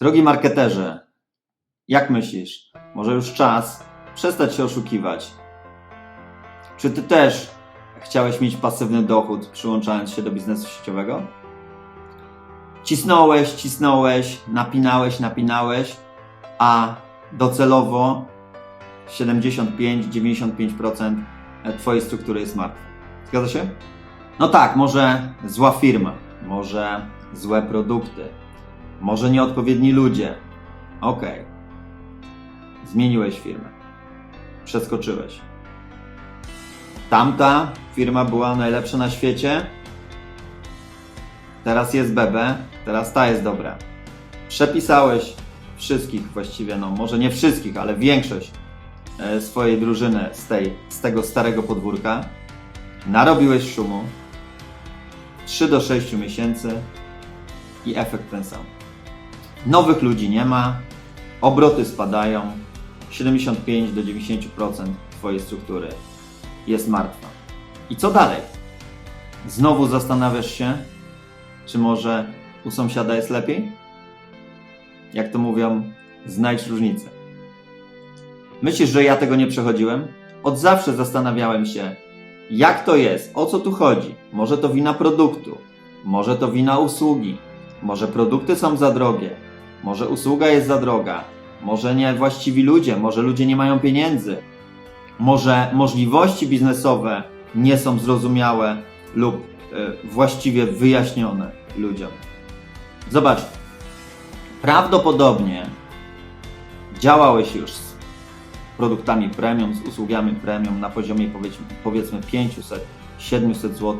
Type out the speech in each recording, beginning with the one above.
Drogi marketerze, jak myślisz? Może już czas przestać się oszukiwać? Czy ty też chciałeś mieć pasywny dochód, przyłączając się do biznesu sieciowego? Cisnąłeś, cisnąłeś, napinałeś, napinałeś, a docelowo 75-95% Twojej struktury jest martwa. Zgadza się? No tak, może zła firma, może złe produkty, może nieodpowiedni ludzie. Okej. Zmieniłeś firmę. Przeskoczyłeś. Tamta firma była najlepsza na świecie. Teraz jest BB, teraz ta jest dobra. Przepisałeś wszystkich właściwie, no może nie wszystkich, ale większość e, swojej drużyny z, tej, z tego starego podwórka. Narobiłeś szumu. 3 do 6 miesięcy i efekt ten sam. Nowych ludzi nie ma, obroty spadają, 75 do 90% Twojej struktury jest martwa. I co dalej? Znowu zastanawiasz się, czy może u sąsiada jest lepiej? Jak to mówią, znajdź różnicę. Myślisz, że ja tego nie przechodziłem? Od zawsze zastanawiałem się, jak to jest, o co tu chodzi. Może to wina produktu, może to wina usługi, może produkty są za drogie, może usługa jest za droga, może nie właściwi ludzie, może ludzie nie mają pieniędzy, może możliwości biznesowe nie są zrozumiałe lub e, właściwie wyjaśnione ludziom. Zobacz, prawdopodobnie działałeś już z produktami premium, z usługami premium na poziomie powiedzmy, powiedzmy 500-700 zł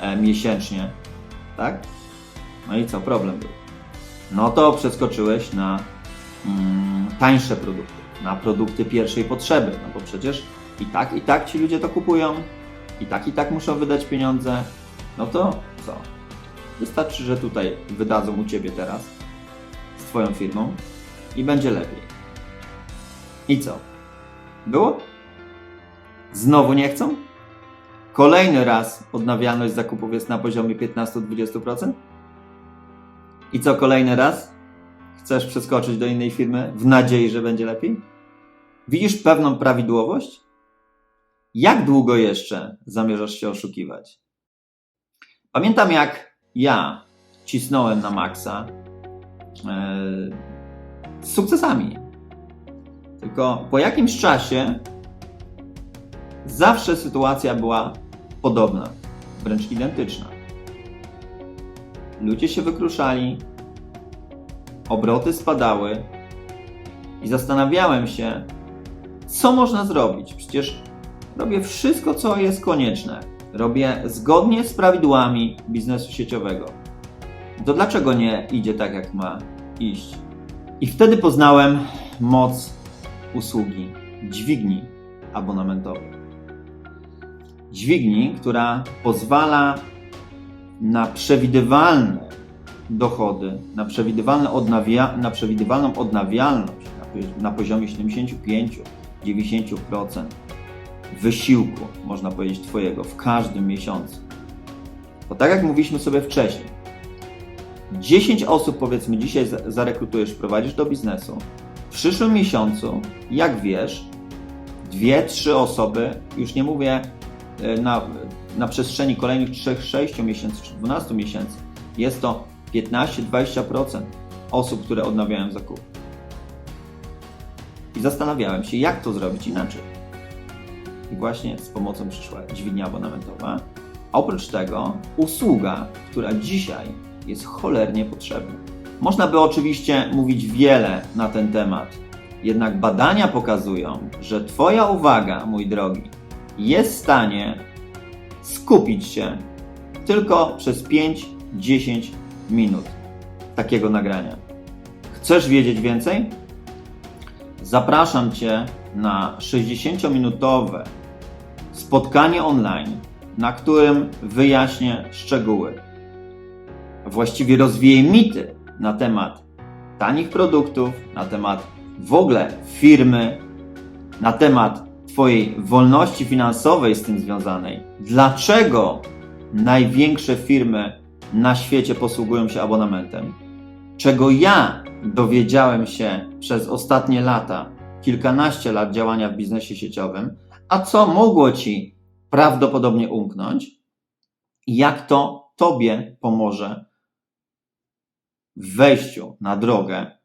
e, miesięcznie, tak? No i co, problem był. No to przeskoczyłeś na mm, tańsze produkty, na produkty pierwszej potrzeby, no bo przecież i tak, i tak ci ludzie to kupują, i tak, i tak muszą wydać pieniądze, no to co? Wystarczy, że tutaj wydadzą u Ciebie teraz z Twoją firmą i będzie lepiej. I co? Było? Znowu nie chcą? Kolejny raz odnawialność zakupów jest na poziomie 15-20%? I co kolejny raz? Chcesz przeskoczyć do innej firmy w nadziei, że będzie lepiej? Widzisz pewną prawidłowość? Jak długo jeszcze zamierzasz się oszukiwać? Pamiętam jak ja cisnąłem na maksa e, z sukcesami. Tylko po jakimś czasie zawsze sytuacja była podobna, wręcz identyczna. Ludzie się wykruszali, obroty spadały i zastanawiałem się, co można zrobić. Przecież robię wszystko, co jest konieczne. Robię zgodnie z prawidłami biznesu sieciowego. To dlaczego nie idzie tak, jak ma iść? I wtedy poznałem moc usługi dźwigni abonamentowej. Dźwigni, która pozwala na przewidywalne dochody, na, przewidywalne odnawia, na przewidywalną odnawialność na, na poziomie 75-90% wysiłku, można powiedzieć, Twojego w każdym miesiącu. Bo tak jak mówiliśmy sobie wcześniej, 10 osób powiedzmy dzisiaj za- zarekrutujesz, prowadzisz do biznesu. W przyszłym miesiącu, jak wiesz, dwie, trzy osoby, już nie mówię e, na, na przestrzeni kolejnych 3, 6 miesięcy czy 12 miesięcy, jest to 15-20% osób, które odnawiają zakup. I zastanawiałem się, jak to zrobić inaczej. I właśnie z pomocą przyszła dźwignia abonamentowa. A oprócz tego usługa, która dzisiaj jest cholernie potrzebna. Można by oczywiście mówić wiele na ten temat, jednak badania pokazują, że Twoja uwaga, mój drogi, jest w stanie skupić się tylko przez 5-10 minut takiego nagrania. Chcesz wiedzieć więcej? Zapraszam Cię na 60-minutowe spotkanie online, na którym wyjaśnię szczegóły. Właściwie rozwieję mity na temat tanich produktów, na temat w ogóle firmy, na temat Twojej wolności finansowej z tym związanej. Dlaczego największe firmy na świecie posługują się abonamentem? Czego ja dowiedziałem się przez ostatnie lata, kilkanaście lat działania w biznesie sieciowym, a co mogło Ci prawdopodobnie umknąć, i jak to Tobie pomoże w wejściu na drogę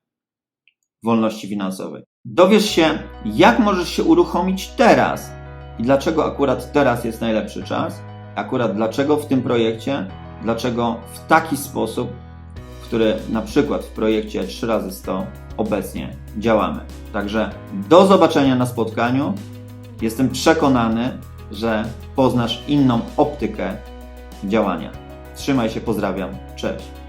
wolności finansowej. Dowiesz się, jak możesz się uruchomić teraz i dlaczego akurat teraz jest najlepszy czas, akurat dlaczego w tym projekcie, dlaczego w taki sposób, który na przykład w projekcie 3 razy 100 obecnie działamy. Także do zobaczenia na spotkaniu. Jestem przekonany, że poznasz inną optykę działania. Trzymaj się, pozdrawiam, cześć.